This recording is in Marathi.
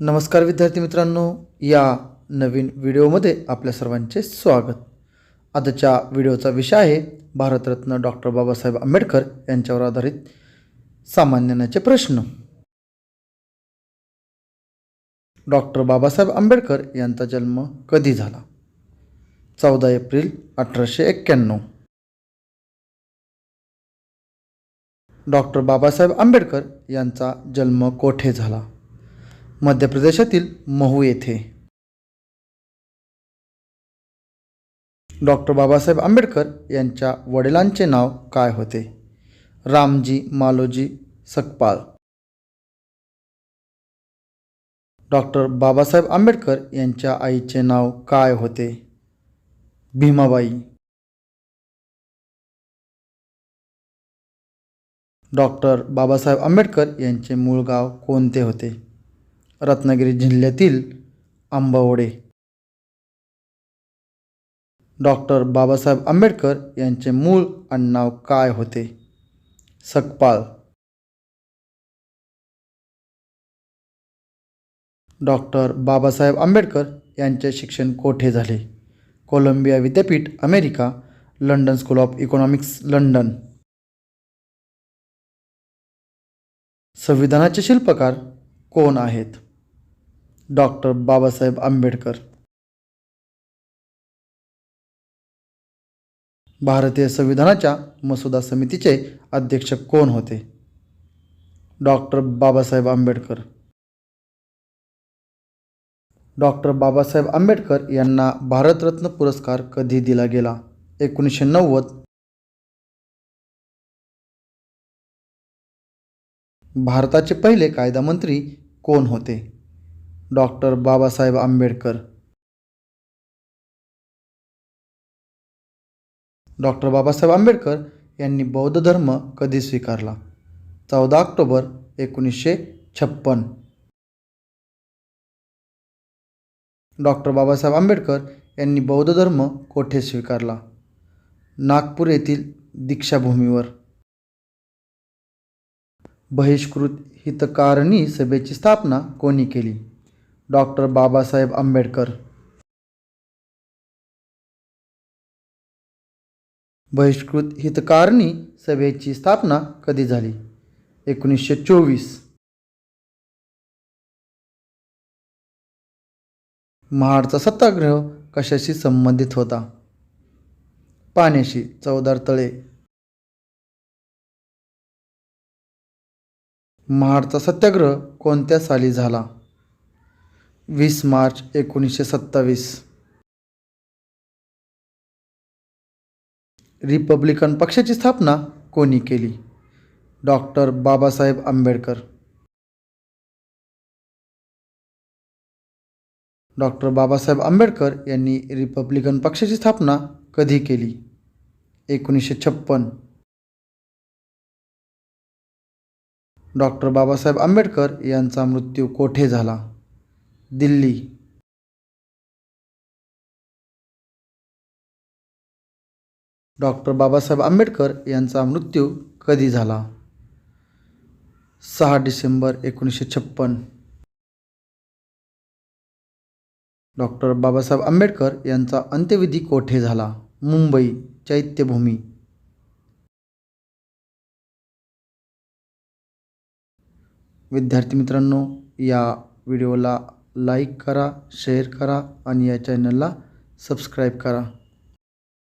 नमस्कार विद्यार्थी मित्रांनो या नवीन व्हिडिओमध्ये आपल्या सर्वांचे स्वागत. आजच्या व्हिडिओचा विषय आहे भारतरत्न डॉक्टर बाबासाहेब आंबेडकर यांच्यावर आधारित सामान्य प्रश्न. डॉक्टर बाबासाहेब आंबेडकर यांचा जन्म कधी झाला? चौदा एप्रिल अठराशे एक्क्याण्णव. डॉक्टर बाबासाहेब आंबेडकर यांचा जन्म कोठे झाला? मध्य प्रदेशातील महू येथे. डॉक्टर बाबासाहेब आंबेडकर यांच्या वडिलांचे नाव काय होते? रामजी मालोजी सकपाळ. डॉक्टर बाबासाहेब आंबेडकर यांच्या आईचे नाव काय होते? भीमाबाई. डॉक्टर बाबासाहेब आंबेडकर यांचे मूळ गाव कोणते होते? रत्नागिरी जिल्ह्यातील आंबावडे. डॉक्टर बाबासाहेब आंबेडकर यांचे मूळ आडनाव काय होते? सकपाळ. डॉक्टर बाबासाहेब आंबेडकर यांचे शिक्षण कोठे झाले? कोलंबिया विद्यापीठ America London school of economics London. संविधानाचे शिल्पकार कोण आहेत? डॉक्टर बाबासाहेब आंबेडकर. भारतीय संविधानाच्या मसुदा समितीचे अध्यक्ष कोण होते? डॉक्टर बाबासाहेब आंबेडकर. डॉक्टर बाबासाहेब आंबेडकर यांना भारतरत्न पुरस्कार कधी दिला गेला? एकोणीसशे नव्वद. भारताचे पहिले कायदामंत्री कोण होते? डॉक्टर बाबासाहेब आंबेडकर. डॉक्टर बाबासाहेब आंबेडकर यांनी बौद्ध धर्म कधी स्वीकारला? चौदा ऑक्टोबर एकोणीसशे छप्पन. डॉक्टर बाबासाहेब आंबेडकर यांनी बौद्ध धर्म कोठे स्वीकारला? नागपूर येथील दीक्षाभूमीवर. बहिष्कृत हितकारणी सभेची स्थापना कोणी केली? डॉक्टर बाबासाहेब आंबेडकर. बहिष्कृत हितकारणी सभेची स्थापना कधी झाली? एकोणीसशे चोवीस. महाडचा सत्याग्रह कशाशी संबंधित होता? पाण्याशी चौदार तळे. महाडचा सत्याग्रह कोणत्या साली झाला? वीस मार्च एकोणीसशे सत्तावीस. रिपब्लिकन पक्षाची स्थापना कोणी केली? डॉक्टर बाबासाहेब आंबेडकर. डॉक्टर बाबासाहेब आंबेडकर यांनी रिपब्लिकन पक्षाची स्थापना कधी केली? एकोणीसशे छप्पन. डॉक्टर बाबासाहेब आंबेडकर यांचा मृत्यू कोठे झाला? दिल्ली. डॉक्टर बाबासाहेब आंबेडकर यांचा मृत्यू कधी झाला? सहा डिसेंबर एकोणीसशे छप्पन. डॉक्टर बाबासाहेब आंबेडकर यांचा अंत्यविधी कोठे झाला? मुंबई चैत्यभूमी. विद्यार्थी मित्रांनो या व्हिडिओला लाईक करा शेअर करा आणि या चॅनलला सबस्क्राईब करा.